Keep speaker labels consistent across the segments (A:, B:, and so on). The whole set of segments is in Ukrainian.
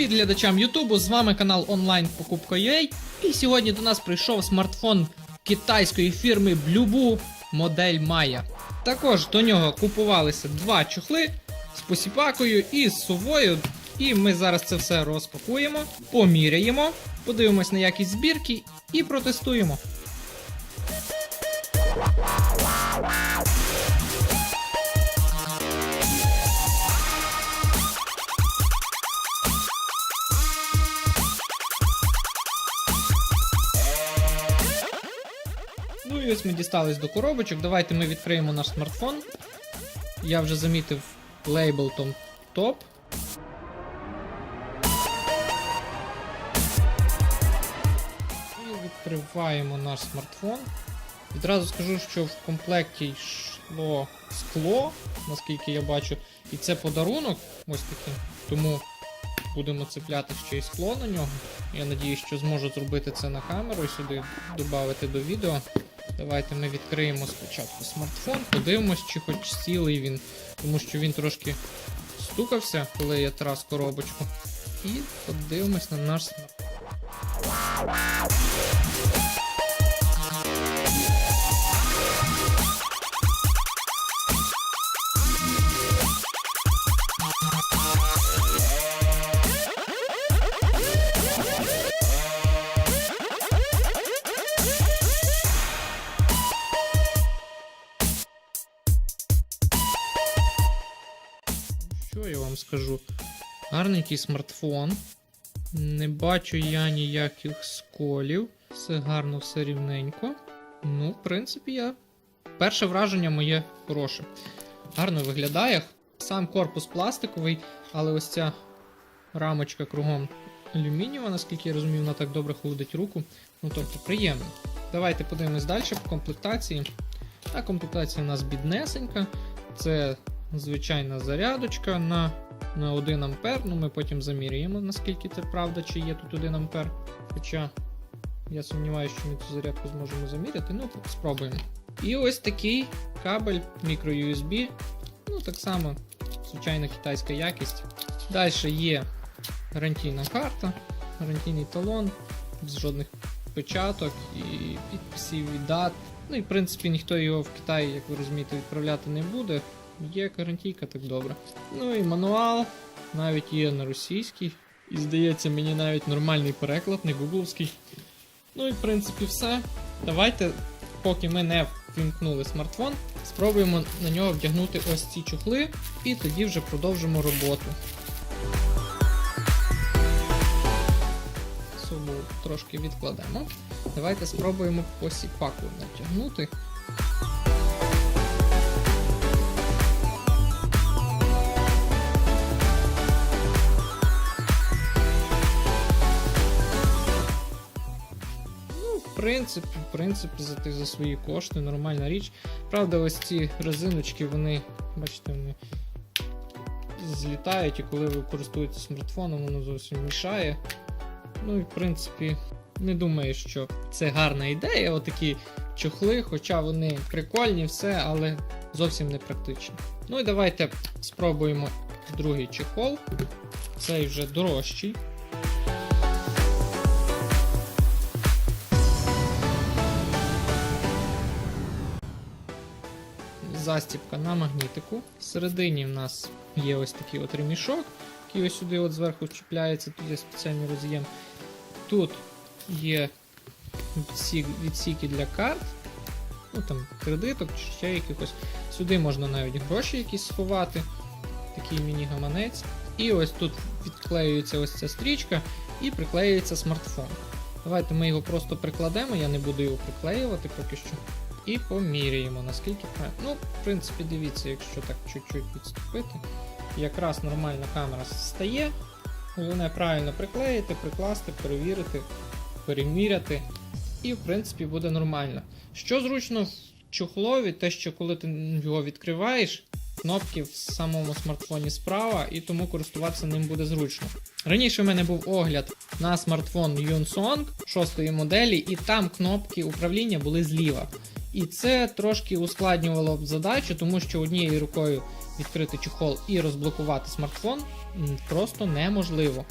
A: Привіт глядачам Ютубу! З вами канал онлайн Покупка.ua І сьогодні до нас прийшов смартфон китайської фірми Blueboo модель Maya. Також до нього купувалися два чохли з посіпакою і з сувою. І ми зараз це все розпакуємо, поміряємо, подивимось на якість збірки і протестуємо. Ну і ось ми дістались до коробочок. Давайте ми відкриємо наш смартфон. Я вже замітив лейбл там топ. І відкриваємо наш смартфон. Відразу скажу, що в комплекті йшло скло, наскільки я бачу, і це подарунок ось такий. Тому будемо цепляти ще й скло на нього. Я надію, що зможу зробити це на камеру і сюди додати до відео. Давайте ми відкриємо спочатку смартфон, подивимось, чи хоч цілий він, тому що він трошки стукався, коли я трас коробочку. І подивимось на наш смартфон. Що я вам скажу? Гарненький смартфон. Не бачу я ніяких сколів. Все гарно, все рівненько. Ну, в принципі, я. Перше враження моє хороше. Гарно виглядає. Сам корпус пластиковий, але ось ця рамочка кругом алюмінієва, наскільки я розумію, вона так добре холодить руку. Ну тобто приємно. Давайте подивимось далі по комплектації. А комплектація у нас біднесенька. Це звичайна зарядочка на, на 1 ампер. Ну, ми потім заміряємо, наскільки це правда, чи є тут 1 ампер. Хоча я сумніваюся, що ми цю зарядку зможемо заміряти. Ну, спробуємо. І ось такий кабель microUSB. Ну, так само, звичайна китайська якість. Далі є гарантійна карта, гарантійний талон, без жодних печаток і підписів від дат. Ну і в принципі ніхто його в Китаї, як ви розумієте, відправляти не буде. Є гарантійка, так добре. Ну і мануал навіть є на російській. І здається, мені навіть нормальний переклад, не гугловський. Ну і в принципі все. Давайте, поки ми не ввімкнули смартфон, спробуємо на нього вдягнути ось ці чохли, і тоді вже продовжимо роботу. Суму трошки відкладемо. Давайте спробуємо посіпаку натягнути. Принципі, в принципі, за, ти- за свої кошти нормальна річ. Правда, ось ці резиночки, вони, бачите, вони злітають, і коли ви користуєтесь смартфоном, воно зовсім мішає. Ну і в принципі, не думаю, що це гарна ідея, отакі чохли, хоча вони прикольні, все, але зовсім не практичні. Ну і давайте спробуємо другий чехол. Цей вже дорожчий. Застібка на магнітику. Всередині в нас є ось такий от ремішок, який ось сюди от зверху чіпляється, тут є спеціальний роз'єм. Тут є відсіки для карт, ну там кредиток чи ще якихось. Сюди можна навіть гроші якісь сховати, такий міні-гаманець. І ось тут відклеюється ось ця стрічка і приклеюється смартфон. Давайте ми його просто прикладемо, я не буду його приклеювати поки що. І поміряємо, наскільки. Ну, в принципі, дивіться, якщо так чуть-чуть відступити, якраз нормальна камера стає. Головне правильно приклеїти, прикласти, перевірити, переміряти. І, в принципі, буде нормально. Що зручно в чохлові, те, що коли ти його відкриваєш, кнопки в самому смартфоні справа, і тому користуватися ним буде зручно. Раніше в мене був огляд на смартфон Yunsong 6 моделі, і там кнопки управління були зліва. І це трошки ускладнювало б задачу, тому що однією рукою відкрити чохол і розблокувати смартфон просто неможливо.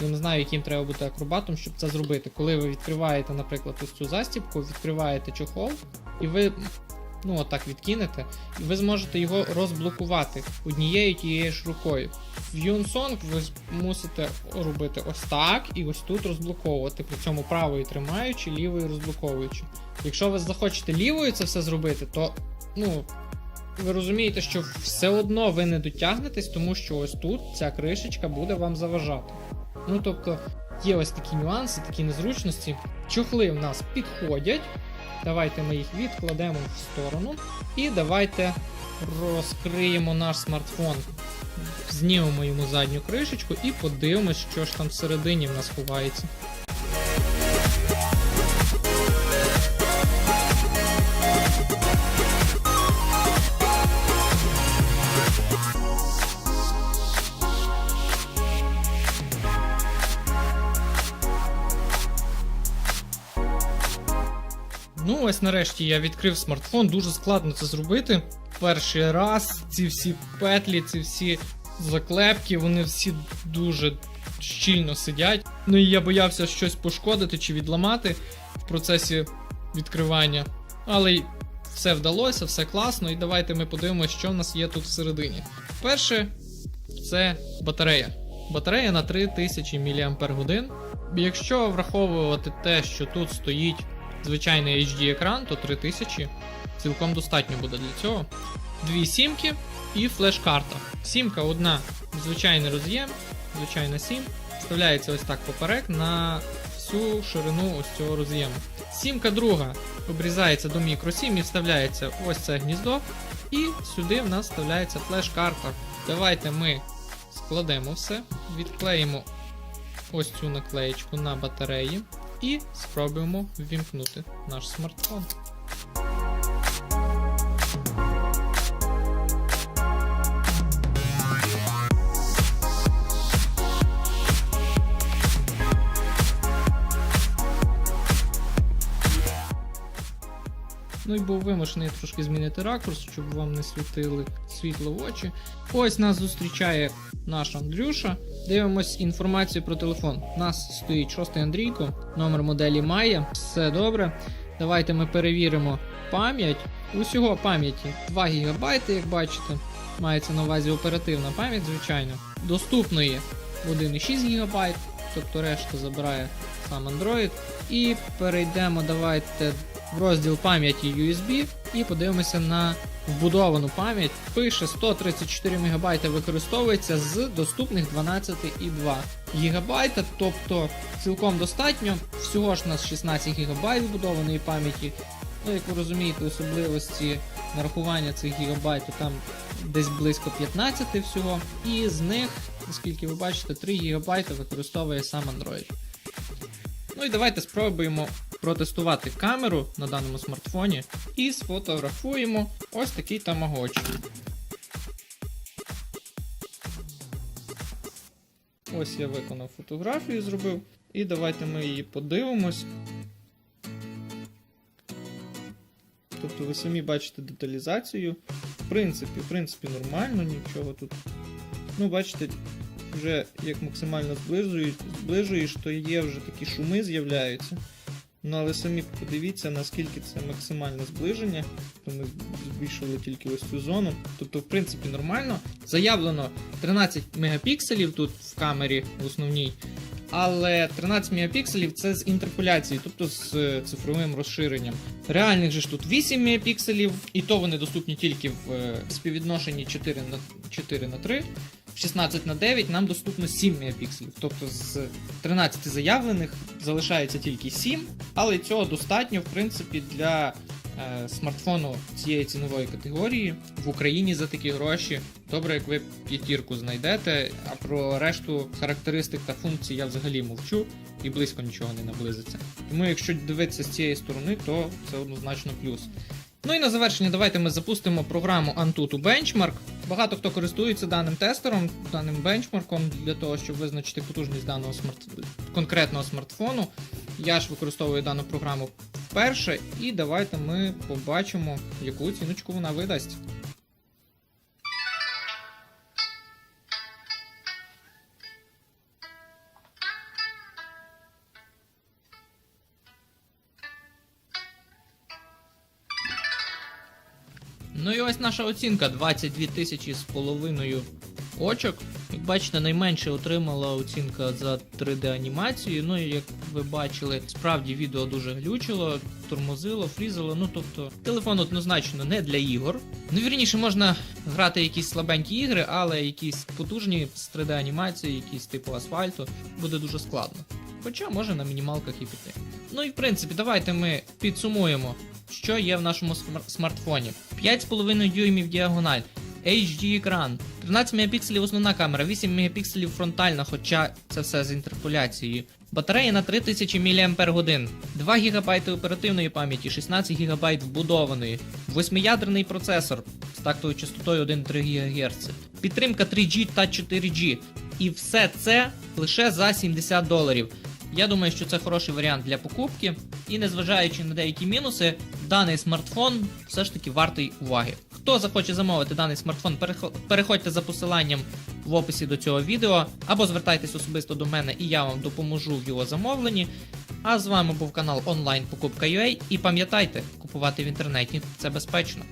A: Я не знаю, яким треба бути акробатом, щоб це зробити. Коли ви відкриваєте, наприклад, ось цю застібку, відкриваєте чохол, і ви ну отак відкинете, і ви зможете його розблокувати однією тією ж рукою. В Юнсонг ви мусите робити ось так і ось тут розблоковувати, при цьому правою тримаючи, лівою розблоковуючи. Якщо ви захочете лівою це все зробити, то ну. Ви розумієте, що все одно ви не дотягнетесь, тому що ось тут ця кришечка буде вам заважати. Ну тобто є ось такі нюанси, такі незручності. Чохли в нас підходять. Давайте ми їх відкладемо в сторону. І давайте розкриємо наш смартфон. Знімемо йому задню кришечку і подивимось, що ж там всередині в нас ховається. Ну, ось нарешті я відкрив смартфон, дуже складно це зробити. Перший раз ці всі петлі, ці всі заклепки, вони всі дуже щільно сидять. Ну і я боявся щось пошкодити чи відламати в процесі відкривання. Але все вдалося, все класно, і давайте ми подивимося, що в нас є тут всередині. Перше, це батарея. Батарея на 3000 мАч. Якщо враховувати те, що тут стоїть звичайний HD екран, то 3000 цілком достатньо буде для цього. Дві сімки і флеш-карта. Сімка одна звичайний роз'єм, звичайна сім. Вставляється ось так поперек на всю ширину ось цього роз'єму. Сімка друга обрізається до мікросім і вставляється ось це гніздо. І сюди в нас вставляється флеш-карта. Давайте ми складемо все, відклеїмо ось цю наклеєчку на батареї і спробуємо ввімкнути наш смартфон. Ну і був вимушений трошки змінити ракурс, щоб вам не світили світло в очі. Ось нас зустрічає наш Андрюша. Дивимось інформацію про телефон. У нас стоїть 6 Андрійко, номер моделі має. Все добре. Давайте ми перевіримо пам'ять. Усього пам'яті 2 ГБ, як бачите. Мається на увазі оперативна пам'ять, звичайно. Доступної 1,6 ГБ, тобто решта забирає сам Android. І перейдемо, давайте в розділ пам'яті USB і подивимося на вбудовану пам'ять. Пише 134 МБ використовується з доступних 12,2 ГБ, тобто цілком достатньо. Всього ж у нас 16 ГБ вбудованої пам'яті. Ну, як ви розумієте, особливості нарахування цих гігабайт, там десь близько 15 всього. І з них, наскільки ви бачите, 3 ГБ використовує сам Android. Ну і давайте спробуємо протестувати камеру на даному смартфоні і сфотографуємо ось такий тамагочі. Ось я виконав фотографію, зробив. І давайте ми її подивимось. Тобто ви самі бачите деталізацію. В принципі, в принципі, нормально, нічого тут. Ну, бачите, вже як максимально зближуєш, то є вже такі шуми з'являються. Ну, але самі подивіться, наскільки це максимальне зближення. То ми збільшили тільки ось цю зону. Тобто, в принципі, нормально. Заявлено 13 мегапікселів тут в камері в основній. Але 13 мегапікселів це з інтерполяції, тобто з е, цифровим розширенням. Реальних же ж тут 8 мегапікселів, і то вони доступні тільки в е, співвідношенні 4 на 4 на 3. В 16 на 9 нам доступно 7 мегапікселів. Тобто з 13 заявлених залишається тільки 7, але цього достатньо, в принципі, для е, смартфону цієї цінової категорії в Україні за такі гроші. Добре, як ви п'ятірку знайдете, а про решту характеристик та функцій я взагалі мовчу і близько нічого не наблизиться. Тому, якщо дивитися з цієї сторони, то це однозначно плюс. Ну і на завершення давайте ми запустимо програму Antutu Benchmark. Багато хто користується даним тестером, даним бенчмарком для того, щоб визначити потужність даного смарт... конкретного смартфону. Я ж використовую дану програму вперше, і давайте ми побачимо, яку ціночку вона видасть. Ну і ось наша оцінка 22 тисячі з половиною очок. Як бачите, найменше отримала оцінка за 3D анімацію. Ну і як ви бачили, справді відео дуже глючило, тормозило, фрізило. Ну тобто, телефон однозначно не для ігор. Ну, вірніше, можна грати якісь слабенькі ігри, але якісь потужні з 3D анімації, якісь типу асфальту, буде дуже складно. Хоча може на мінімалках і піти. Ну і в принципі, давайте ми підсумуємо, що є в нашому смар- смартфоні. 5,5 дюймів діагональ, HD екран, 13 мегапікселів основна камера, 8 мегапікселів фронтальна, хоча це все з інтерполяцією. Батарея на 3000 мАч, 2 ГБ оперативної пам'яті, 16 ГБ вбудованої, 8-ядерний процесор з тактовою частотою 1,3 ГГц, підтримка 3G та 4G. І все це лише за 70 доларів. Я думаю, що це хороший варіант для покупки, і незважаючи на деякі мінуси, даний смартфон все ж таки вартий уваги. Хто захоче замовити даний смартфон, переходьте за посиланням в описі до цього відео, або звертайтесь особисто до мене, і я вам допоможу в його замовленні. А з вами був канал онлайн Покупка.ua і пам'ятайте, купувати в інтернеті це безпечно.